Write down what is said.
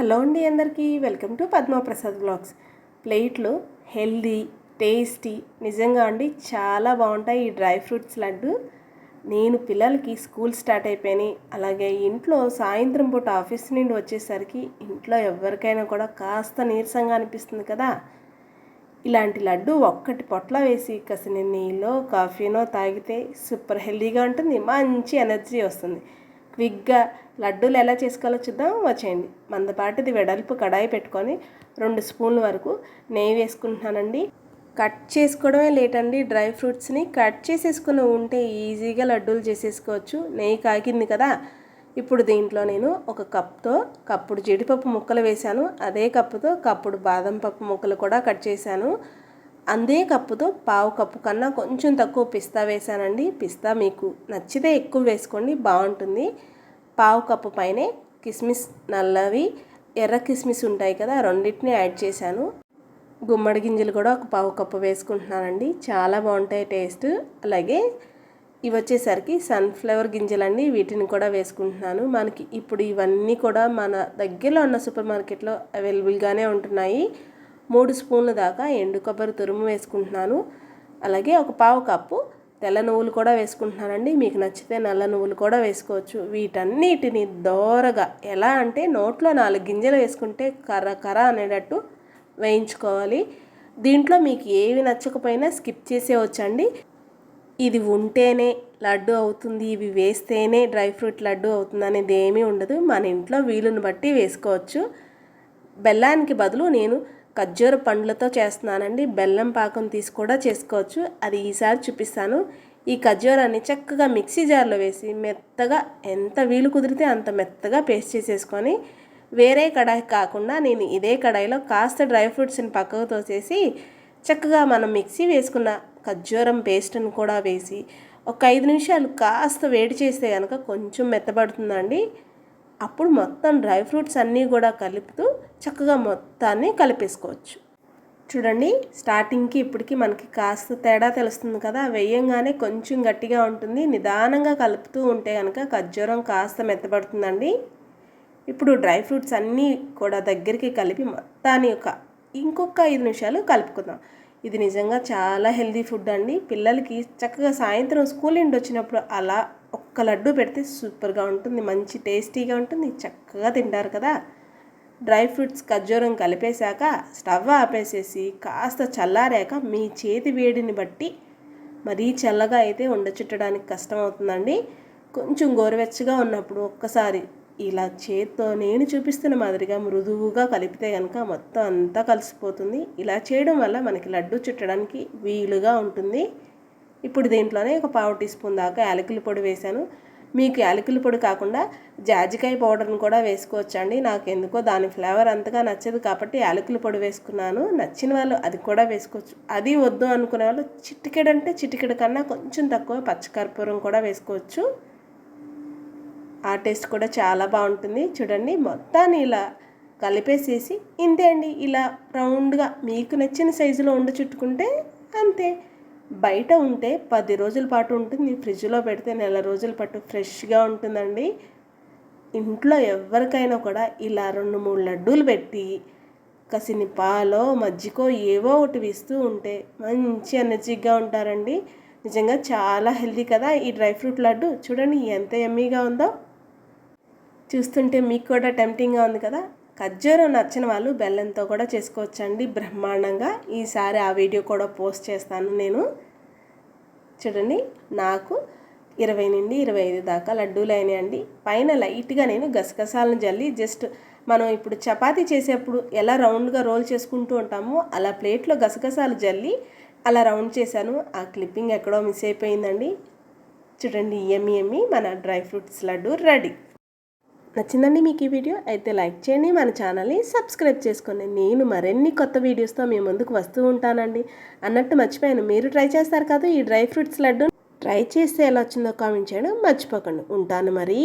Hello అండి అందరికీ. Welcome to Padmaprasad blogs. ప్లేట్లు హెల్దీ టేస్టీ నిజంగా అండి చాలా బాగుంటాయి ఈ డ్రై ఫ్రూట్స్ లడ్డు. నేను పిల్లలకి స్కూల్ స్టార్ట్ అయిపోయినాయి. అలాగే ఇంట్లో సాయంత్రం పూట ఆఫీస్ నుండి వచ్చేసరికి ఇంట్లో ఎవరికైనా కూడా కాస్త నీరసంగా అనిపిస్తుంది కదా. ఇలాంటి లడ్డు ఒక్కటి పొట్ల వేసి కసిన నీళ్ళో కాఫీనో తాగితే సూపర్ హెల్దీగా ఉంటుంది మంచి ఎనర్జీ వస్తుంది. క్విక్గా లడ్డూలు ఎలా చేసుకోవాలో చూద్దాం. వచ్చేయండి. మందపాటిది వెడల్పు కడాయి పెట్టుకొని రెండు స్పూన్ల వరకు నెయ్యి వేసుకుంటున్నానండి. కట్ చేసుకోవడమే లేట్ అండి డ్రై ఫ్రూట్స్ని కట్ చేసేసుకుని ఉంటే ఈజీగా లడ్డూలు చేసేసుకోవచ్చు. నెయ్యి కాగింది కదా. ఇప్పుడు దీంట్లో నేను ఒక కప్తో కప్పుడు జీడిపప్పు ముక్కలు వేశాను. అదే కప్పుతో కప్పుడు బాదం పప్పు ముక్కలు కూడా కట్ చేశాను. అందే కప్పుతో పావు కప్పు కన్నా కొంచెం తక్కువ పిస్తా వేసానండి పిస్తా మీకు నచ్చితే ఎక్కువ వేసుకోండి బాగుంటుంది. పావు కప్పు పైనే కిస్మిస్ నల్లవి ఎర్ర కిస్మిస్ ఉంటాయి కదా రెండింటిని యాడ్ చేశాను. గుమ్మడి గింజలు కూడా ఒక పావు కప్పు వేసుకుంటున్నానండి. చాలా బాగుంటాయి టేస్ట్. అలాగే ఇవి వచ్చేసరికి సన్ఫ్లవర్ గింజలండి వీటిని కూడా వేసుకుంటున్నాను. మనకి ఇప్పుడు ఇవన్నీ కూడా మన దగ్గరలో ఉన్న సూపర్ మార్కెట్లో అవైలబుల్గానే ఉంటున్నాయి. మూడు స్పూన్ల దాకా ఎండు కొబ్బరి తురుము వేసుకుంటున్నాను. అలాగే ఒక పావు కప్పు తెల్ల నువ్వులు కూడా వేసుకుంటున్నానండి. మీకు నచ్చితే నల్ల నువ్వులు కూడా వేసుకోవచ్చు. వీటన్నిటిని దోరగా ఎలా అంటే నోట్లో నాలుగు గింజలు వేసుకుంటే కర్ర కర్ర అనేటట్టు వేయించుకోవాలి. దీంట్లో మీకు ఏవి నచ్చకపోయినా స్కిప్ చేసేవచ్చండి ఇది ఉంటేనే లడ్డు అవుతుంది ఇవి వేస్తేనే డ్రై ఫ్రూట్ లడ్డు అవుతుంది అనేది ఏమీ ఉండదు. మన ఇంట్లో వీలుని బట్టి వేసుకోవచ్చు. బెల్లానికి బదులు నేను ఖర్జూర పండ్లతో చేస్తున్నానండి. బెల్లం పాకం తీసి కూడా చేసుకోవచ్చు. అది ఈసారి చూపిస్తాను. ఈ ఖర్జూరాన్ని చక్కగా మిక్సీ జార్లో వేసి మెత్తగా ఎంత వీలు కుదిరితే అంత మెత్తగా పేస్ట్ చేసేసుకొని వేరే కడాయి కాకుండా నేను ఇదే కడాయిలో కాస్త డ్రై ఫ్రూట్స్ని పక్కకు తోసేసి చక్కగా మనం మిక్సీ వేసుకున్న ఖర్జూరం పేస్ట్ని కూడా వేసి ఒక ఐదు నిమిషాలు కాస్త వేడి చేస్తే కనుక కొంచెం మెత్తబడుతుందండి. అప్పుడు మొత్తం డ్రై ఫ్రూట్స్ అన్నీ కూడా కలుపుతూ చక్కగా మొత్తాన్ని కలిపేసుకోవచ్చు. చూడండి స్టార్టింగ్కి ఇప్పటికి మనకి కాస్త తేడా తెలుస్తుంది కదా వేయంగానే కొంచెం గట్టిగా ఉంటుంది నిదానంగా కలుపుతూ ఉంటే కనుక ఖర్జూరం కాస్త మెత్తబడుతుందండి. ఇప్పుడు డ్రై ఫ్రూట్స్ అన్నీ కూడా దగ్గరికి కలిపి మొత్తాన్ని ఒక ఇంకొక ఐదు నిమిషాలు కలుపుకుందాం. ఇది నిజంగా చాలా హెల్దీ ఫుడ్ అండి. పిల్లలకి చక్కగా సాయంత్రం స్కూల్ నుండి వచ్చినప్పుడు అలా ఒక్క లడ్డు పెడితే సూపర్గా ఉంటుంది మంచి టేస్టీగా ఉంటుంది చక్కగా తింటారు కదా. డ్రై ఫ్రూట్స్ ఖర్జూరం కలిపేశాక స్టవ్ ఆపేసేసి కాస్త చల్లారాక మీ చేతి వేడిని బట్టి మరీ చల్లగా అయితే ఉండచుట్టడానికి కష్టం అవుతుందండి కొంచెం గోరువెచ్చగా ఉన్నప్పుడు ఒక్కసారి ఇలా చేత్తో నేను చూపిస్తున్న మాదిరిగా మృదువుగా కలిపితే కనుక మొత్తం అంతా కలిసిపోతుంది. ఇలా చేయడం వల్ల మనకి లడ్డు చుట్టడానికి వీలుగా ఉంటుంది. ఇప్పుడు దీంట్లోనే ఒక పావు టీ స్పూన్ దాకా యాలకుల పొడి వేశాను. మీకు యాలకుల పొడి కాకుండా జాజికాయ పౌడర్ని కూడా వేసుకోవచ్చండి. నాకు ఎందుకో దాని ఫ్లేవర్ అంతగా నచ్చదు కాబట్టి యాలకుల పొడి వేసుకున్నాను. నచ్చిన వాళ్ళు అది కూడా వేసుకోవచ్చు. అది వద్దు అనుకునే వాళ్ళు చిటికెడంటే చిటికెడు కన్నా కొంచెం తక్కువ పచ్చకర్పూరం కూడా వేసుకోవచ్చు. ఆ టేస్ట్ కూడా చాలా బాగుంటుంది. చూడండి మొత్తాన్ని ఇలా కలిపేసేసి ఇంతే అండి. ఇలా రౌండ్గా మీకు నచ్చిన సైజులో ఉండి చుట్టుకుంటే అంతే. బయట ఉంటే పది రోజుల పాటు ఉంటుంది ఫ్రిడ్జ్లో పెడితే నెల రోజుల పాటు ఫ్రెష్గా ఉంటుందండి. ఇంట్లో ఎవరికైనా కూడా ఇలా రెండు మూడు లడ్డూలు పెట్టి కసిని పాలో మజ్జికో ఏవో ఒకటి ఇస్తూ ఉంటే మంచి ఎనర్జీగా ఉంటారండి. నిజంగా చాలా హెల్దీ కదా ఈ డ్రై ఫ్రూట్ లడ్డు. చూడండి ఎంత ఎమ్మీగా ఉందో. చూస్తుంటే మీకు కూడా టెంప్టింగ్గా ఉంది కదా. ఖర్జూరం నచ్చిన వాళ్ళు బెల్లంతో కూడా చేసుకోవచ్చండి బ్రహ్మాండంగా. ఈసారి ఆ వీడియో కూడా పోస్ట్ చేస్తాను నేను. చూడండి నాకు ఇరవై నుండి ఇరవై ఐదు దాకా లడ్డూలు అయినాయండి. పైన లైట్గా నేను గసగసాలను జల్లి జస్ట్ మనం ఇప్పుడు చపాతీ చేసేప్పుడు ఎలా రౌండ్గా రోల్ చేసుకుంటూ ఉంటామో అలా ప్లేట్లో గసగసాలు జల్లి అలా రౌండ్ చేశాను. ఆ క్లిప్పింగ్ ఎక్కడో మిస్ అయిపోయిందండి. చూడండి ఎమ్మి ఎమ్మి మన డ్రై ఫ్రూట్స్ లడ్డు రెడీ. నచ్చిందండి మీకు ఈ వీడియో అయితే లైక్ చేయండి మన ఛానల్ని సబ్స్క్రైబ్ చేసుకోండి. నేను మరిన్ని కొత్త వీడియోస్తో మీ ముందుకు వస్తూ ఉంటానండి. అన్నట్టు మర్చిపోయాను మీరు ట్రై చేస్తారు కదా ఈ డ్రై ఫ్రూట్స్ లడ్డు ట్రై చేస్తే ఎలా వచ్చిందో కామెంట్ చేయడం మర్చిపోకండి. ఉంటాను మరి.